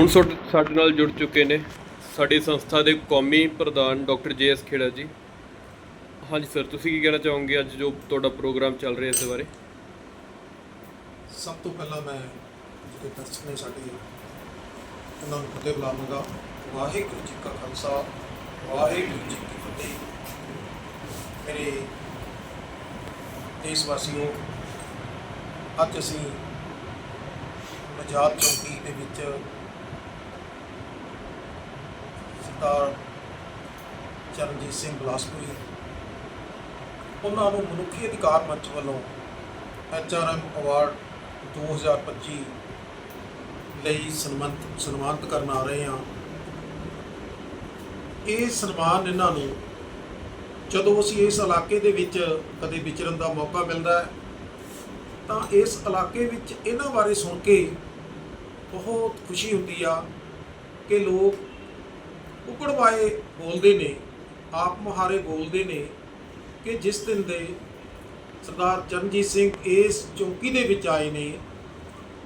ਹੁਣ ਸਾਡੇ ਸਾਡੇ ਨਾਲ ਜੁੜ ਚੁੱਕੇ ਨੇ ਸਾਡੀ ਸੰਸਥਾ ਦੇ ਕੌਮੀ ਪ੍ਰਧਾਨ ਡਾਕਟਰ ਜੇ ਐਸ ਖੇੜਾ ਜੀ। ਹਾਂਜੀ ਸਰ, ਤੁਸੀਂ ਕੀ ਕਹਿਣਾ ਚਾਹੋਗੇ ਅੱਜ ਜੋ ਤੁਹਾਡਾ ਪ੍ਰੋਗਰਾਮ ਚੱਲ ਰਿਹਾ ਇਸ ਦੇ ਬਾਰੇ? ਸਭ ਤੋਂ ਪਹਿਲਾਂ ਮੈਂ ਜਿਹੜੇ ਦਰਸ਼ਕ ਨੇ ਸਾਡੇ ਉਹਨਾਂ ਨੂੰ ਫਤਿਹ ਬੁਲਾਵਾਂਗਾ। ਵਾਹਿਗੁਰੂ ਜੀ ਕਾ ਖਾਲਸਾ, ਵਾਹਿਗੁਰੂ ਜੀ ਕੀ ਫਤਿਹ। ਮੇਰੇ ਦੇਸ਼ ਵਾਸੀਓ, ਅੱਜ ਅਸੀਂ ਨਜਾਤ ਚੌਕੀ ਦੇ ਵਿੱਚ ਸਰਦਾਰ ਚਰਨਜੀਤ ਸਿੰਘ ਬਲਾਸਪੁਰੀ ਉਹਨਾਂ ਨੂੰ ਮਨੁੱਖੀ ਅਧਿਕਾਰ ਮੰਚ ਵੱਲੋਂ ਐਚਆਰਐਮ ਅਵਾਰਡ 2025 ਲਈ ਸਨਮਾਨਿਤ ਸਨਮਾਨਿਤ ਕਰਨ ਆ ਰਹੇ ਹਾਂ। ਇਹ ਸਨਮਾਨ ਇਹਨਾਂ ਨੂੰ ਜਦੋਂ ਅਸੀਂ ਇਸ ਇਲਾਕੇ ਦੇ ਵਿੱਚ ਕਦੇ ਵਿਚਰਨ ਦਾ ਮੌਕਾ ਮਿਲਦਾ ਹੈ, ਤਾਂ ਇਸ ਇਲਾਕੇ ਵਿੱਚ ਇਹਨਾਂ ਬਾਰੇ ਸੁਣ ਕੇ ਬਹੁਤ ਖੁਸ਼ੀ ਹੁੰਦੀ ਆ ਕਿ ਲੋਕ ਉਕੜਵਾਏ ਬੋਲਦੇ ਨੇ, ਆਪ ਮੁਹਾਰੇ ਬੋਲਦੇ ਨੇ ਕਿ ਜਿਸ ਦਿਨ ਦੇ ਸਰਦਾਰ ਚਰਨਜੀਤ ਸਿੰਘ ਇਸ ਚੌਕੀ ਦੇ ਵਿੱਚ ਆਏ ਨੇ,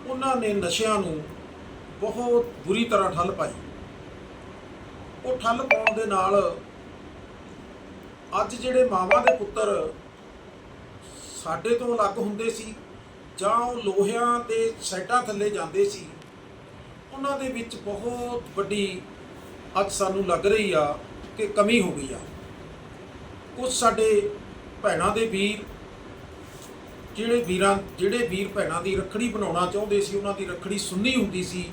ਉਹਨਾਂ ਨੇ ਨਸ਼ਿਆਂ ਨੂੰ ਬਹੁਤ ਬੁਰੀ ਤਰ੍ਹਾਂ ਠੱਲ ਪਾਈ। ਉਹ ਠੱਲ ਪਾਉਣ ਦੇ ਨਾਲ ਅੱਜ ਜਿਹੜੇ ਮਾਵਾਂ ਦੇ ਪੁੱਤਰ ਸਾਡੇ ਤੋਂ ਅਲੱਗ ਹੁੰਦੇ ਸੀ, ਜਾਂ ਉਹ ਲੋਹਿਆਂ ਦੇ ਸੈਟਾਂ ਥੱਲੇ ਜਾਂਦੇ ਸੀ, ਉਹਨਾਂ ਦੇ ਵਿੱਚ ਬਹੁਤ ਵੱਡੀ ਅੱਜ ਸਾਨੂੰ ਲੱਗ ਰਹੀ ਆ ਕਿ ਕਮੀ ਹੋ ਗਈ ਆ। ਕੁਝ ਸਾਡੇ ਭੈਣਾਂ ਦੇ ਵੀਰ, ਜਿਹੜੇ ਵੀਰਾਂ, ਜਿਹੜੇ ਵੀਰ ਭੈਣਾਂ ਦੀ ਰੱਖੜੀ ਬਣਾਉਣਾ ਚਾਹੁੰਦੇ ਸੀ, ਉਹਨਾਂ ਦੀ ਰੱਖੜੀ ਸੁੰਨੀ ਹੁੰਦੀ ਸੀ।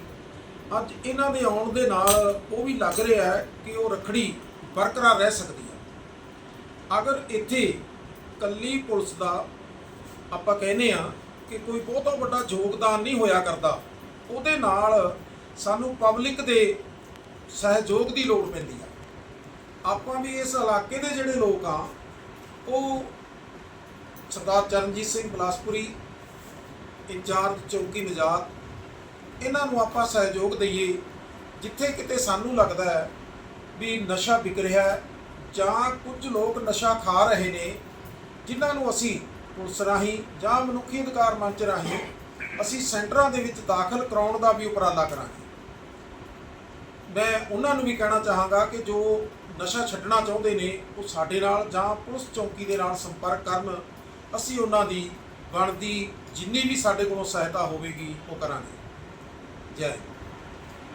ਅੱਜ ਇਹਨਾਂ ਦੇ ਆਉਣ ਦੇ ਨਾਲ ਉਹ ਵੀ ਲੱਗ ਰਿਹਾ ਹੈ ਕਿ ਉਹ ਰੱਖੜੀ ਬਰਕਰਾਰ ਰਹਿ ਸਕਦੀ ਹੈ ਅਗਰ ਇੱਥੇ ਕੱਲੀ ਪੁਲਿਸ ਦਾ ਆਪਾਂ ਕਹਿੰਦੇ ਆ ਕਿ ਕੋਈ ਬਹੁਤਾ ਵੱਡਾ ਯੋਗਦਾਨ ਨਹੀਂ ਹੋਇਆ ਕਰਦਾ, ਉਹਦੇ ਨਾਲ ਸਾਨੂੰ ਪਬਲਿਕ ਦੇ ਸਹਿਯੋਗ ਦੀ ਲੋੜ ਪੈਂਦੀ ਆ। ਆਪਾਂ ਵੀ ਇਸ ਇਲਾਕੇ ਦੇ ਜਿਹੜੇ ਲੋਕ ਆ, ਉਹ ਸਰਦਾਰ ਚਰਨਜੀਤ ਸਿੰਘ ਬਲਾਸਪੁਰੀ, ਇੰਚਾਰਜ ਚੌਕੀ ਨਜਾਤ, ਇਹਨਾਂ ਨੂੰ ਆਪਾਂ ਸਹਿਯੋਗ ਦਈਏ, ਜਿੱਥੇ ਕਿਤੇ ਸਾਨੂੰ ਲੱਗਦਾ ਹੈ ਵੀ ਨਸ਼ਾ ਵਿਕ ਰਿਹਾ ਹੈ ਜਾਂ ਕੁਝ ਲੋਕ ਨਸ਼ਾ ਖਾ ਰਹੇ ਨੇ, ਜਿਨ੍ਹਾਂ ਨੂੰ ਅਸੀਂ ਪੁਲਿਸ ਰਾਹੀਂ ਜਾਂ ਮਨੁੱਖੀ ਅਧਿਕਾਰ ਮੰਚ ਰਾਹੀਂ ਅਸੀਂ ਸੈਂਟਰਾਂ ਦੇ ਵਿੱਚ ਦਾਖਲ ਕਰਾਉਣ ਦਾ ਵੀ ਉਪਰਾਲਾ ਕਰਾਂਗੇ। ਮੈਂ ਉਹਨਾਂ ਨੂੰ ਵੀ ਕਹਿਣਾ ਚਾਹਾਂਗਾ ਕਿ ਜੋ ਨਸ਼ਾ ਛੱਡਣਾ ਚਾਹੁੰਦੇ ਨੇ, ਉਹ ਸਾਡੇ ਨਾਲ ਜਾਂ ਪੁਲਿਸ ਚੌਕੀ ਦੇ ਨਾਲ ਸੰਪਰਕ ਕਰਨ, ਅਸੀਂ ਉਹਨਾਂ ਦੀ ਬਣਦੀ ਜਿੰਨੀ ਵੀ ਸਾਡੇ ਕੋਲੋਂ ਸਹਾਇਤਾ ਹੋਵੇਗੀ, ਉਹ ਕਰਾਂਗੇ। ਜੈ